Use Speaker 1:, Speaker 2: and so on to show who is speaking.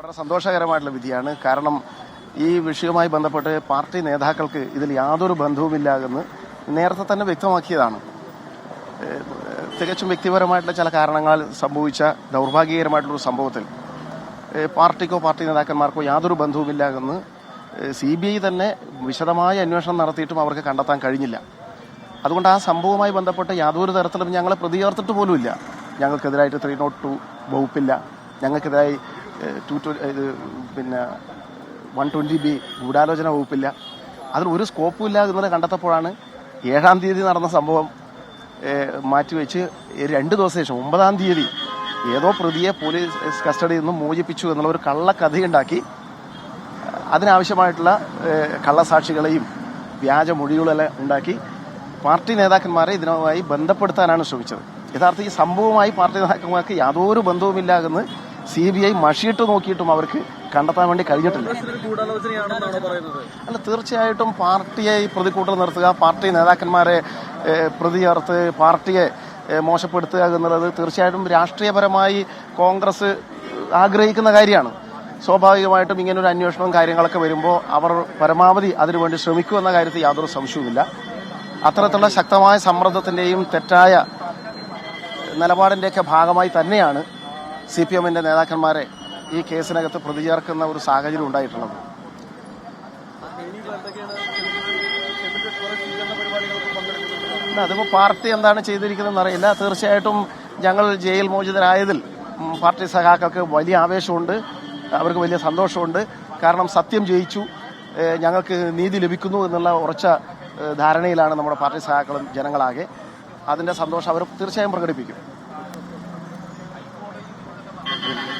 Speaker 1: വളരെ സന്തോഷകരമായിട്ടുള്ള വിധിയാണ്. കാരണം ഈ വിഷയവുമായി ബന്ധപ്പെട്ട് പാർട്ടി നേതാക്കൾക്ക് ഇതിൽ യാതൊരു ബന്ധവുമില്ല എന്ന് നേരത്തെ തന്നെ വ്യക്തമാക്കിയതാണ്. തികച്ചും വ്യക്തിപരമായിട്ടുള്ള ചില കാരണങ്ങളാൽ സംഭവിച്ച ദൗർഭാഗ്യകരമായിട്ടുള്ള സംഭവത്തിൽ പാർട്ടിക്കോ പാർട്ടി നേതാക്കന്മാർക്കോ യാതൊരു ബന്ധവുമില്ല എന്ന് സി ബി ഐ തന്നെ വിശദമായ അന്വേഷണം നടത്തിയിട്ടും അവർക്ക് കണ്ടെത്താൻ കഴിഞ്ഞില്ല. അതുകൊണ്ട് ആ സംഭവവുമായി ബന്ധപ്പെട്ട് യാതൊരു തരത്തിലും ഞങ്ങളെ പ്രതി ചേർത്തിട്ട് പോലുമില്ല. ഞങ്ങൾക്കെതിരായിട്ട് ത്രീ നോട്ട് ടു വകുപ്പില്ല. ഞങ്ങൾക്കെതിരായി ടു ഇത് പിന്നെ വൺ ട്വന്റി ബി ഗൂഢാലോചന വകുപ്പില്ല. അതിൽ ഒരു സ്കോപ്പും ഇല്ല എന്നത് കണ്ടെത്തപ്പോഴാണ് ഏഴാം തീയതി നടന്ന സംഭവം മാറ്റിവെച്ച് രണ്ട് ദിവസം ശേഷം ഒമ്പതാം തീയതി ഏതോ പ്രതിയെ പോലീസ് കസ്റ്റഡിയിൽ നിന്നും മോചിപ്പിച്ചു എന്നുള്ള ഒരു കള്ളക്കഥയുണ്ടാക്കി അതിനാവശ്യമായിട്ടുള്ള കള്ളസാക്ഷികളെയും വ്യാജ മൊഴികളെല്ലാം ഉണ്ടാക്കി പാർട്ടി നേതാക്കന്മാരെ ഇതിനുമായി ബന്ധപ്പെടുത്താനാണ് ശ്രമിച്ചത്. യഥാർത്ഥ ഈ സംഭവമായി പാർട്ടി നേതാക്കന്മാർക്ക് യാതൊരു ബന്ധവുമില്ല എന്ന് സി ബി ഐ മഷിയിട്ട് നോക്കിയിട്ടും അവർക്ക് കണ്ടെത്താൻ വേണ്ടി കഴിഞ്ഞിട്ടില്ല. അല്ല തീർച്ചയായിട്ടും പാർട്ടിയെ ഈ പ്രതിക്കൂട്ടിൽ നിർത്തുക പാർട്ടി നേതാക്കന്മാരെ പ്രതി ചേർത്ത് പാർട്ടിയെ മോശപ്പെടുത്തുക എന്നുള്ളത് തീർച്ചയായിട്ടും രാഷ്ട്രീയപരമായി കോൺഗ്രസ് ആഗ്രഹിക്കുന്ന കാര്യമാണ്. സ്വാഭാവികമായിട്ടും ഇങ്ങനൊരു അന്വേഷണവും കാര്യങ്ങളൊക്കെ വരുമ്പോൾ അവർ പരമാവധി അതിനുവേണ്ടി ശ്രമിക്കുമെന്ന കാര്യത്തിൽ യാതൊരു സംശയവുമില്ല. അത്തരത്തിലുള്ള ശക്തമായ സമ്മർദ്ദത്തിന്റെയും തെറ്റായ നിലപാടിന്റെയൊക്കെ ഭാഗമായി തന്നെയാണ് സി പി എമ്മിന്റെ നേതാക്കന്മാരെ ഈ കേസിനകത്ത് പ്രതി ചേർക്കുന്ന ഒരു സാഹചര്യം ഉണ്ടായിട്ടുള്ളത്. അതിപ്പോൾ പാർട്ടി എന്താണ് ചെയ്തിരിക്കുന്നതെന്ന് അറിയില്ല. തീർച്ചയായിട്ടും ഞങ്ങൾ ജയിൽ മോചിതരായതിൽ പാർട്ടി സഖാക്കൾക്ക് വലിയ ആവേശമുണ്ട്. അവർക്ക് വലിയ സന്തോഷമുണ്ട്. കാരണം സത്യം ജയിച്ചു. ഞങ്ങൾക്ക് നീതി ലഭിക്കുന്നു എന്നുള്ള ഉറച്ച ധാരണയിലാണ് നമ്മുടെ പാർട്ടി സഖാക്കളും ജനങ്ങളാകെ. അതിന്റെ സന്തോഷം അവർ തീർച്ചയായും പ്രകടിപ്പിക്കും. Thank you.